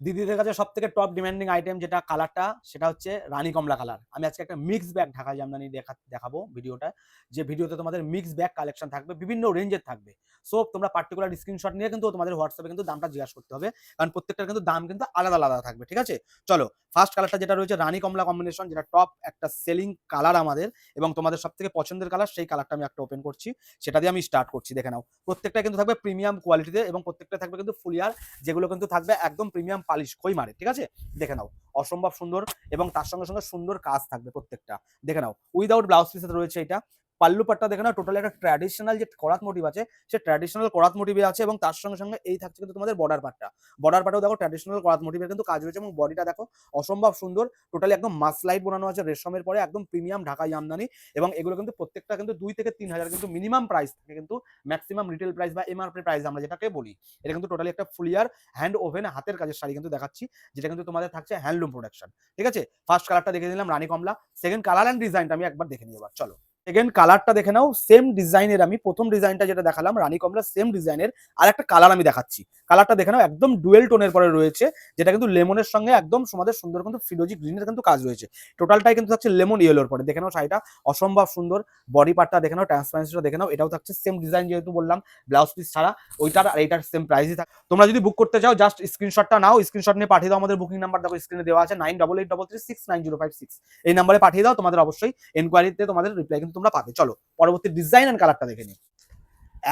দিদিদের কাছে সব থেকে টপ ডিমান্ডিং আইটেম যেটা কালারটা সেটা হচ্ছে রানী কমলা কালার আমি আজকে একটা মিক্স ব্যাগ ঢাকা জামদানি দেখা, দেখাবো ভিডিওটা। যে ভিডিওতে তোমাদের মিক্স ব্যাগ কালেকশন থাকবে, বিভিন্ন রেঞ্জের থাকবে। সো তোমরা পার্টিকুলার স্ক্রিনশট নিয়ে কিন্তু তোমাদের হোয়াটসঅ্যাপে কিন্তু দামটা জিজ্ঞাসা করতে হবে, কারণ প্রত্যেকটার কিন্তু দাম কিন্তু আলাদা আলাদা থাকবে, ঠিক আছে? চলো ফার্স্ট কালারটা যেটা রয়েছে, রানী কমলা কম্বিনেশন যেটা টপ একটা সেলিং কালার আমাদের, এবং তোমাদের সব থেকে পছন্দের কালার সেই কালারটা আমি একটা ওপেন করছি। সেটা দিয়ে আমি স্টার্ট করছি, দেখে নাও। প্রত্যেকটা কিন্তু থাকবে প্রিমিয়াম কোয়ালিটিতে এবং প্রত্যেকটা থাকবে কিন্তু ফুলিয়ার যেগুলো কিন্তু থাকবে একদম প্রিমিয়াম পালিশ খই মারে, ঠিক আছে? দেখে নাও, অসম্ভব সুন্দর এবং তার সঙ্গে সঙ্গে সুন্দর কাজ থাকবে প্রত্যেকটা। দেখে নাও উইদাউট ব্লাউজ পিসে রয়েছে এটা পাল্লু পাট্টা দেখে নাও টোটালি একটা ট্র্যাডিশনাল যে করাত মোটিভ আছে, সে ট্র্যাডিশনাল করাত মোটিভে আছে এবং তার সঙ্গে সঙ্গে এই থাকছে কিন্তু তোমাদের বর্ডার পাট্টা। বর্ডার পাটাও দেখো ট্র্যাডিশনাল করাত মোটিভের কিন্তু কাজ রয়েছে এবং বডিটা দেখো অসম্ভব সুন্দর টোটালি একদম মাসলাইট বানানো আছে রেশমের পরে, একদম প্রিমিয়াম ঢাকাই আমদানি এবং এগুলো কিন্তু প্রত্যেকটা কিন্তু দুই থেকে তিন হাজার কিন্তু মিনিমাম প্রাইস থাকে কিন্তু ম্যাক্সিমাম রিটেল প্রাইস বা এমআরপি প্রাইস আমরা যেটাকে বলি। এটা কিন্তু টোটালি একটা ফুলিয়ার হ্যান্ড ওভেন হাতের কাজের শাড়ি কিন্তু দেখাচ্ছি, যেটা কিন্তু তোমাদের থাকছে হ্যান্ডলুম প্রোডাকশন ঠিক আছে? ফার্স্ট কালারটা দেখে নিলাম, রানী কমলা। সেকেন্ড কালার অ্যান্ড ডিজাইনটা আমি একবার দেখে নিই এবার, চলো। সেকেন্ড কালারটা দেখে নাও সেম ডিজাইনের আমি প্রথম ডিজাইনটা যেটা দেখালাম, রানী কমলা সেম ডিজাইনের আর একটা কালার আমি দেখাচ্ছি। কালারটা দেখে নাও, একদম ডুয়েল টোনের পরে রয়েছে, যেটা কিন্তু লেমনের সঙ্গে একদম তোমাদের সুন্দর কিন্তু ফিরোজি গ্রিনের কিন্তু কাজ রয়েছে। টোটালটাই কিন্তু থাকছে লেমন ইয়েলোর পরে। দেখে নাও শাড়িটা, অসম্ভব সুন্দর। বডি পার্টটা দেখে নাও ট্রান্সপারেন্সিটা দেখে নাও, এটাও থাকছে সেম ডিজাইন যেহেতু বললাম ব্লাউজ পিস ছাড়া, ওইটার আর এইটার সেম প্রাইসই থাকে তোমরা যদি বুক করতে চাও জাস্ট স্ক্রিনশটটা নাও স্ক্রিনশট নিয়ে পাঠিয়ে দাও, আমাদের বুকিং নাম্বার দেখো স্ক্রিনে দেওয়া আছে nine double eight double three six nine zero five six এই নাম্বারে পাঠিয়ে দাও, তোমাদের অবশ্যই এনকোয়ারিতে তোমাদের রিপ্লাই কিন্তু তোমরা পাবে। চলো, পরবর্তী ডিজাইন অ্যান্ড কালারটা দেখে নিই।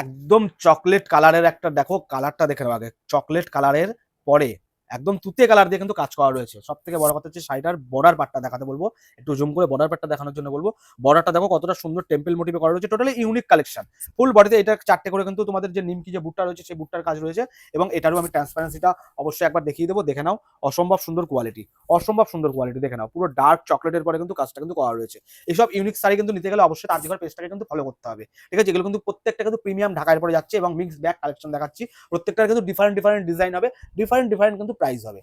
একদম চকলেট কালারের একটা, দেখো কালারটা দেখে নেব আগে। চকলেট কালারের পরে একদম তুতে কালার দিয়ে কিন্তু কাজ করা রয়েছে। সব থেকে বড় কথা হচ্ছে শাড়িটার বর্ডার পাটটা দেখাতে বলব। একটু জুম করে বর্ডার পাটটা দেখানোর জন্য বলব। বর্ডারটা দেখো কতটা সুন্দর টেম্পল মোটিভে করা রয়েছে। টোটালি ইউনিক কালেকশন ফুল বডিতে এটা চারটে করে কিন্তু তোমাদের যে নিমকি যে বুটটা রয়েছে, সেই বুটটার কাজ রয়েছে এবং এটারও আমি ট্রান্সপারেন্সিটা অবশ্যই একবার দেখিয়ে দেবো। দেখে নাও, অসম্ভব সুন্দর কোয়ালিটি অসম্ভব সুন্দর কোয়ালিটি দেখে নাও। পুরো ডার্ক চকলেটের পরে কিন্তু কাজটা কিন্তু করা রয়েছে। এইসব ইউনিক শাড়ি কিন্তু নিতে গেলে অবশ্যই তার পেজটাকে কিন্তু ফলো করতে হবে। ঠিক আছে? এগুলো কিন্তু প্রত্যেকটা কিন্তু প্রিমিয়াম ঢাকার পরে যাচ্ছে এবং মিক্স ব্যাগ কালেকশন দেখাচ্ছি। প্রত্যেকটার কিন্তু ডিফারেন্ট ডিফারেন্ট ডিজাইন হবে। ডিফারেন্ট ডিফারেন্ট কিন্তু প্রাইস হবে।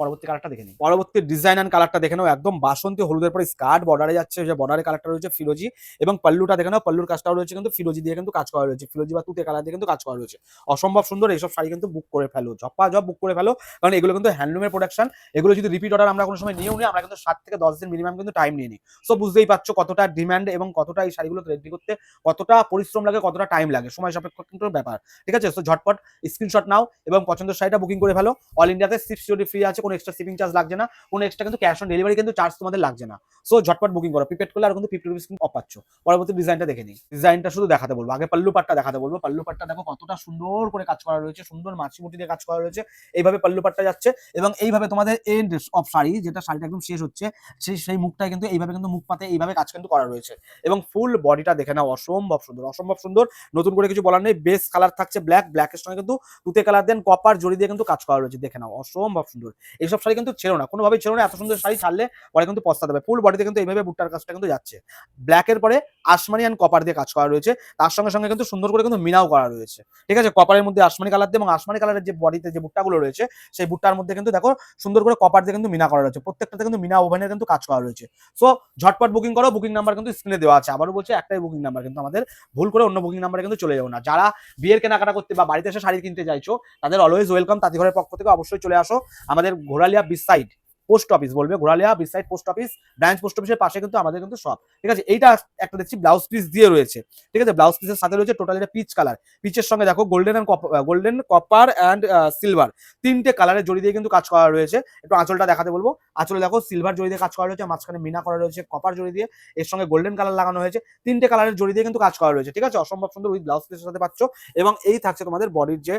পরবর্তী কালারটা দেখে নিই। পরবর্তী ডিজাইন অ্যান্ড কালারটা দেখে নাও। একদম বাসন্তী হলুদের পরে স্কার্ট বর্ডারে যাচ্ছে, যে বর্ডারে কালারটা রয়েছে ফিরোজি এবং পাল্লুটা দেখে নাও, পাল্লুর কাজটাও রয়েছে কিন্তু ফিরোজি দিয়ে কিন্তু কাজ করা রয়েছে। ফিরোজি বা তুতে কালার দিয়ে কিন্তু কাজ করা রয়েছে। অসম্ভব সুন্দর এইসব শাড়ি কিন্তু বুক করে ফেলো জপা ঝপ বুক করে ফেলো, কারণ এগুলো কিন্তু হ্যান্ডলুমের প্রোডাকশন এগুলো যদি রিপিট অর্ডার আমরা কোনো সময় নিয়েও নিই, আমরা কিন্তু সাত থেকে দশ দিন মিনিমাম কিন্তু টাইম নিয়ে নিই। সো বুঝতেই পারছ কতটা ডিমান্ড এবং কতটা এই শাড়িগুলো রেডি করতে কতটা পরিশ্রম লাগে, কতটা টাইম লাগে। সময় সাপেক্ষ কিন্তু ব্যাপার। ঠিক আছে? তো ঝটপট স্ক্রিনশট নাও এবং পছন্দের শাড়িটা বুকিং করে ফেলো। অল ইন্ডিয়াতে যদি ফ্রি আছে কোনো এক্সট্রা শিপিং চার্জ লাগছে না, কোনো এক্সট্রা কিন্তু ক্যাশ অন ডেলিভারি কিন্তু চার্জ তোমাদের লাগছে না। সো ঝটপট বুকিং করো। প্রিপেড করলে আর কিন্তু ফিফটি রুপিস কিন্তু অফ পাচ্ছ পরবর্তী ডিজাইনটা দেখে নিই। ডিজাইনটা শুধু দেখাতে বলব। আগে পাল্লু পাটটা দেখাতে বলব। পাল্লু পাটটা দেখো কতটা সুন্দর করে কাজ করা রয়েছে। সুন্দর মাছি মুটি দিয়ে কাজ করা রয়েছে। এইভাবে পাল্লু পাটটা যাচ্ছে এবং এইভাবে তোমাদের এন্ড অফ শাড়ি, যেটা শাড়িটা একদম শেষ হচ্ছে, সেই সেই মুখটা কিন্তু এইভাবে কিন্তু মুখ পাতে এইভাবে কাজ কিন্তু করা রয়েছে। এবং ফুল বডিটা দেখে নাও। অসম্ভব সুন্দর অসম্ভব সুন্দর। নতুন করে কিছু বলার নেই। বেস কালার থাকছে ব্ল্যাক ব্ল্যাকের সঙ্গে কিন্তু তুতে কালার দেন কপার জড়ি দিয়ে কিন্তু কাজ করা রয়েছে। দেখে নাও। অসম্ভব সুন্দর। এইসব শাড়ি কিন্তু ছেড়ো না। কোনোভাবেই ছেড়ো না, এত সুন্দর শাড়ি ছাড়লে পরে কিন্তু পস্তাতে হবে ফুল বডিতে কিন্তু এইভাবে বুটটার কাজটা কিন্তু যাচ্ছে। ব্ল্যাকের পরে আসমানি অ্যান্ড কপার দিয়ে কাজ করা রয়েছে। তার সঙ্গে সঙ্গে কিন্তু সুন্দর করে কিন্তু মিনাও করা রয়েছে। ঠিক আছে? কপারের মধ্যে আসমানি কালার দিয়ে এবং আসমানি কালারের যে বডিতে যে বুটটাগুলো রয়েছে, সেই বুটটার মধ্যে কিন্তু দেখো সুন্দর করে কপার দিয়ে কিন্তু মিনা করা রয়েছে। প্রত্যেকটাতে কিন্তু মিনা ওভেনের কিন্তু কাজ করা রয়েছে। সো ঝটপট বুকিং করো। বুকিং নাম্বার কিন্তু স্ক্রিনে দেওয়া আছে। আবারও বলছে, একটাই বুকিং নাম্বার কিন্তু আমাদের। ভুল করে অন্য বুকিং নাম্বারে কিন্তু চলে যাব না। যারা বিয়ের কেনাকাটা করতে বা বাড়িতে এসে শাড়ি কিনতে চাইছো, তাদের অলওয়েজ ওয়েলকাম তাঁতিঘরের পক্ষ থেকে অবশ্যই চলে আসো। আমাদের Ghoralia beach side post office বলবে Ghoralia beside post office, branch post অফিসের পাশে কিন্তু আমাদের কিন্তু সব। ঠিক আছে? এইটা একটা দেখছি, ব্লাউজ পিস দিয়ে রয়েছে। ঠিক আছে? ব্লাউজ পিসের সাথে রয়েছে টোটাল এটা পিচ কালার পিচের সঙ্গে দেখো golden and golden copper and silver তিনটে কালারের জড়ি দিয়ে কিন্তু কাজ করা রয়েছে। একটু আঁচলটা দেখাতে বলব। আঁচলে দেখো সিলভার জড়ি দিয়ে কাজ করা রয়েছে, মাঝখানে মিনা করা রয়েছে কপার জড়ি দিয়ে। এর সঙ্গে গোল্ডেন কালার লাগানো হয়েছে। তিনটে কালারের জড়ি দিয়ে কিন্তু কাজ করা রয়েছে। ঠিক আছে? অসম্ভব সুন্দর উইথ ব্লাউজ পিসের সাথে পাচ্ছ। এবং এই থাকছে তোমাদের বডির যে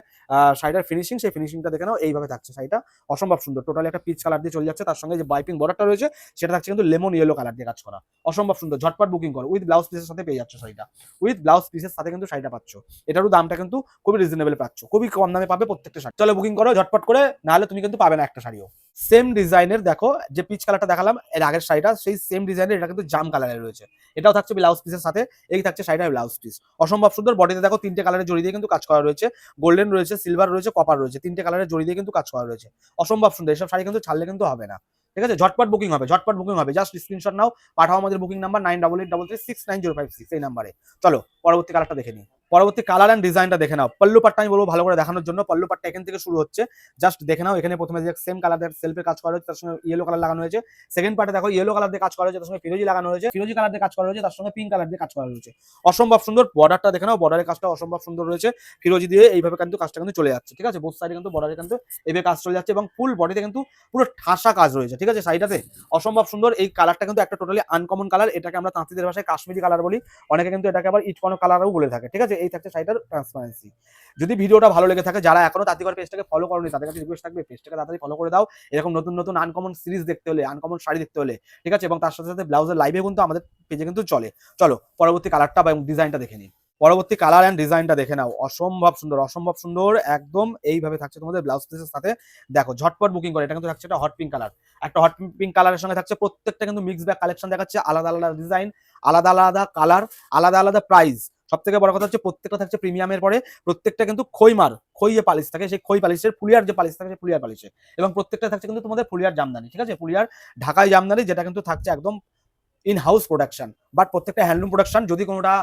শাড়িটার ফিনিশিং সেই ফিনিশিংটা দেখে নাও। এইভাবে থাকছে শাড়িটা অসম্ভব সুন্দর। টোটালি একটা পিচ কালার দিয়ে চলে যাচ্ছে। তার সঙ্গে যে বাইপিং বর্ডারটা রয়েছে, সেটা থাকছে কিন্তু লেমন ইয়েলো কালার দিয়ে কাজ করা। অসম্ভব সুন্দর, ঝটপট বুকিং করো। উইথ ব্লাউজ পিসের সাথে পেয়ে যাচ্ছ শাড়িটা। উইথ ব্লাউজ পিসের সাথে কিন্তু শাড়িটা পাচ্ছ। এটারও দামটা কিন্তু খুবই রিজনেবল পাচ্ছ। খুবই কম দামে পাবে প্রত্যেকটা শাড়ি। চলো বুকিং করো, ঝটপট করে, নাহলে তুমি কিন্তু পাবে না একটা শাড়িও। সেম ডিজাইনের দেখো, যে পিচ কালারটা দেখালাম, এর আগের শাড়িটা, সেই সেম ডিজাইনের এটা কিন্তু জাম কালারের রয়েছে। এটাও থাকছে ব্লাউজ পিসের সাথে, এই থাকছে শাড়িটার ব্লাউজ পিস অসম্ভব সুন্দর বডিতে দেখো, তিনটে কালারের জড়ি দিয়ে কিন্তু কাজ করা রয়েছে। গোল্ডেন রয়েছে সিলভার রয়েছে কপার রয়েছে, তিনটে কালারের জড়ি দিয়ে কিন্তু কাজ করা রয়েছে। অসম্ভব সুন্দর, এসব শাড়ি কিন্তু ছাড়লে কিন্তু হবে না। ঠিক আছে? ঝটপট বুকিং হবে, ঝটপট বুকিং হবে। জাস্ট স্ক্রিনশট নাও, পাঠাও আমাদের booking number nine double eight double three six nine zero five six এই নাম্বারে চলো, পরবর্তী কালারটা দেখে নিই। পরবর্তী কালার অ্যান্ড ডিজাইনটা দেখে নাও। পল্লু পাটটা আমি বলব ভালো করে দেখানোর জন্য। পল্লু পাটটা এখান থেকে শুরু হচ্ছে। জাস্ট দেখে নাও, এখানে প্রথমে যে সেম কালার সেলফের কাজ করা হয়েছে, তার সঙ্গে ইয়েলো কালার লাগানো হয়েছে। সেকেন্ড পার্টে দেখো ইয়েলো কালার দিয়ে কাজ করা হয়েছে, তার সঙ্গে ফিরোজি লাগানো হয়েছে। ফিরোজি কালার দিয়ে কাজ করা হয়েছে, তার সঙ্গে পিঙ্ক কালার দিয়ে কাজ করা হয়েছে। অসম্ভব সুন্দর বর্ডারটা দেখে নাও বর্ডারের কাজটা অসম্ভব সুন্দর রয়েছে। ফিরোজি দিয়ে এইভাবে কিন্তু কাজটা কিন্তু চলে যাচ্ছে, ঠিক আছে? বোথ সাইডে কিন্তু বর্ডারে কিন্তু এইভাবে কাজ চলে যাচ্ছে এবং ফুল বডিতে কিন্তু পুরো ঠাসা কাজ রয়েছে, ঠিক আছে? সাইডাতে অসম্ভব সুন্দর। এই কালারটা কিন্তু একটা টোটালি আনকমন কালার এটাকে আমরা তাঁতিদের ভাষায় কাশ্মীরি কালার বলি। অনেকে কিন্তু এটাকে আবার ইটকনো কালারও বলে থাকে, ঠিক আছে? এই থাকছে সাইডার ট্রান্সপারেন্সি যদি ভিডিওটা ভালো লেগে থাকে, যারা এখনও তাঁতিঘর পেজটাকে ফলো করনি, তাদের কাছে রিকোয়েস্ট থাকবে পেজটাকে তাড়াতাড়ি ফলো করে দাও। এরকম নতুন নতুন আনকমন সিরিজ দেখতে হলে আনকমন শাড়ি দেখতে হলে, ঠিক আছে? এবং তার সাথে সাথে ব্লাউজের লাইভে কিন্তু আমাদের পেজে কিন্তু চলে। চলো, পরবর্তী কালারটা বা ডিজাইনটা দেখে নিই। পরবর্তী কালার অ্যান্ড ডিজাইনটা দেখে নাও। অসম্ভব সুন্দর অসম্ভব সুন্দর, একদম এইভাবে থাকছে তোমাদের ব্লাউজ পিসের সাথে। দেখো, ঝটপট বুকিং করে, এটা কিন্তু থাকছে একটা হট পিঙ্ক কালার একটা হট পিঙ্ক কালারের সঙ্গে থাকছে প্রত্যেকটা কিন্তু মিক্স ব্যাগ কালেকশন দেখাচ্ছে, আলাদা আলাদা ডিজাইন আলাদা আলাদা কালার আলাদা আলাদা প্রাইস সব থেকে বড় কথা হচ্ছে প্রত্যেকটা থাকছে প্রিমিয়ামের পরে প্রত্যেকটা কিন্তু খইমার খই যে পালিশ থাকে সেই খই পালিশের ফুলিয়ার যে পালিশ থাকে সেই ফুলিয়ার পালিশে। এবং প্রত্যেকটা থাকছে কিন্তু তোমাদের ফুলিয়ার জামদানি, ঠিক আছে? ফুলিয়ার ঢাকায় জামদানি যেটা কিন্তু থাকছে একদম ইন হাউস প্রোডাকশন বাট প্রত্যেকটা হ্যান্ডলুম প্রোডাকশন যদি কোনোটা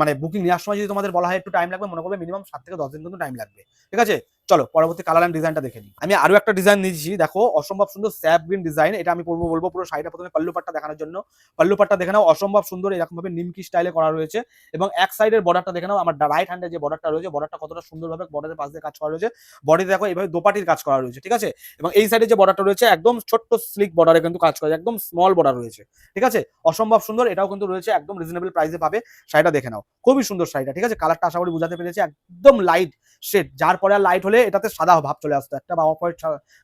মানে বুকিং নেওয়ার সময় যদি তোমাদের বলা হয় একটু টাইম লাগবে, মনে করবে মিনিমাম সাত থেকে দশ দিন কিন্তু টাইম লাগবে। ঠিক আছে? চলো, পরবর্তী কালার অ্যান্ড ডিজাইনটা দেখে নিই। আমি আরও একটা ডিজাইন নিয়েছি, দেখো, অসম্ভব সুন্দর স্যাপ গ্রিন ডিজাইন এটা আমি পড়ব বলব পুরো শাড়িটা প্রথমে পাল্লু পাটটা দেখানোর জন্য। পাল্লু পাটটা দেখে নাও, অসম্ভব সুন্দর এরকম ভাবে নিমকি স্টাইলে করা রয়েছে। এবং এক সাইডের বর্ডারটা দেখে নাও, আমার রাইট হ্যান্ডে যে বর্ডারটা রয়েছে বর্ডারটা কতটা সুন্দরভাবে বর্ডারের পাশ দিয়ে কাজ করা রয়েছে। বডিতে দেখো এইভাবে দোপাটির কাজ করা রয়েছে, ঠিক আছে? এবং এই সাইডে যে বর্ডারটা রয়েছে, একদম ছোট্ট স্লিক বর্ডারে কিন্তু কাজ করা একদম স্মল বর্ডার রয়েছে। ঠিক আছে? অসম্ভব সুন্দর, এটাও কিন্তু রয়েছে একদম রিজনেবল প্রাইসে পাবে। শাড়িটা দেখে নাও। খুবই সুন্দর শাড়িটা, ঠিক আছে? কালারটা আশা করি বুঝাতে পেরেছি। একদম লাইট শেড যার পরে আর লাইট হলে এটাতে সাদা ভাব চলে আসতো। একটা বা অফ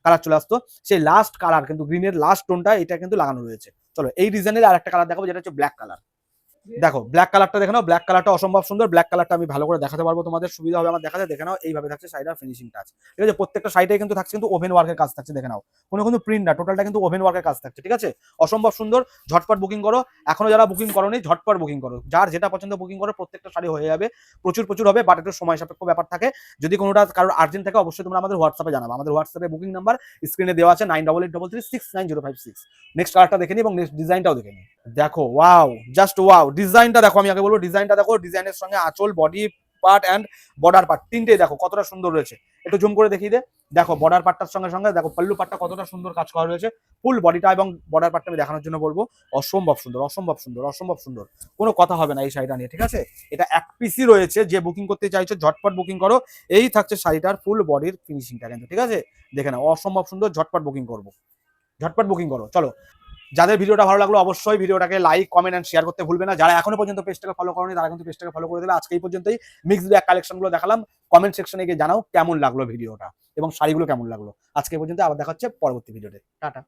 কালার চলে আসতো। সেই লাস্ট কালার কিন্তু গ্রিনের লাস্ট টোনটা এটা কিন্তু লাগানো রয়েছে। চলো, এই ডিজাইনের আর একটা কালার দেখাবো, যেটা হচ্ছে ব্ল্যাক কালার দেখো ব্ল্যাক কালারটা দেখে নাও ব্ল্যাক কালারটা অসম্ভব সুন্দর ব্ল্যাক কালারটা আমি ভালো করে দেখাতে পারব তোমাদের, সুবিধা হবে আমার দেখাতে, দেখে নাও, এইভাবে থাকছে শাড়িটার ফিনিশিং টাচ ঠিক আছে, প্রত্যেকটা শাড়িটাই কিন্তু থাকছে কিন্তু ওভেন ওয়ার্কের কাজ থাকছে, দেখে নাও। কোনো কিন্তু প্রিন্ট না টোটালটা কিন্তু ওভেন ওয়ার্কের কাজ থাকছে, ঠিক আছে? অসম্ভব সুন্দর, ঝটপট বুকিং করো। এখনও যারা বুকিং করোনি, ঝটপট বুকিং করো। যার যেটা পছন্দ বুকিং করো, প্রত্যেকটা শাড়ি হয়ে যাবে, প্রচুর প্রচুর হবে বাট একটু সময় সাপেক্ষ ব্যাপার থাকে। যদি কোনোটা কারোর আর্জেন্ট থাকে, অবশ্যই তোমরা আমাদের হোয়াটসঅ্যাপে জানাব। আমাদের হোয়াটসঅ্যাপে বুকিং নাম্বার স্ক্রিনে দেওয়া আছে nine double eight double three six nine zero five six next কালারটা দেখে নিই এবং নেক্সট ডিজাইনটাও দেখে নিই দেখো ওয়াও জাস্ট ওয়াও ডিজাইনটা দেখো, আমি আগে বলব ডিজাইনটা দেখো ডিজাইনের সঙ্গে আঁচল body part and border part তিনটেই দেখো, কতটা সুন্দর রয়েছে। একটু জুম করে দেখিয়ে দে। দেখো বর্ডার পার্টটার সঙ্গে সঙ্গে, দেখো, পাল্লু পার্টটা কতটা সুন্দর কাজ করা রয়েছে। ফুল বডিটা এবং বর্ডার পার্টটা আমি দেখানোর জন্য বলব। অসম্ভব সুন্দর অসম্ভব সুন্দর অসম্ভব সুন্দর। কোনো কথা হবে না এই শাড়িটা নিয়ে, ঠিক আছে? এটা এক পিসি রয়েছে, যে বুকিং করতে চাইছো, ঝটপট বুকিং করো। এই থাকছে শাড়িটার ফুল বডির ফিনিশিংটা কিন্তু, ঠিক আছে? দেখে নাও, অসম্ভব সুন্দর, ঝটপট বুকিং করব। ঝটপট বুকিং করো, চলো। যাদের ভিডিওটা ভালো লাগল অবশ্যই ভিডিওটাকে লাইক কমেন্ট অ্যান্ড শেয়ার করতে ভুলবে না। যারা এখনও পর্যন্ত পেজটাকে ফলো করেনি, তারা কিন্তু পেজটাকে ফলো করে দেবে আজকে এই পর্যন্তই। মিক্স ব্যাগ কালেকশনগুলো দেখালাম। কমেন্ট সেকশনে গিয়ে জানাও কেমন লাগল ভিডিওটা এবং শাড়িগুলো কেমন লাগল। আজকে পর্যন্ত আবার দেখা হচ্ছে পরবর্তী ভিডিওতে টাটা।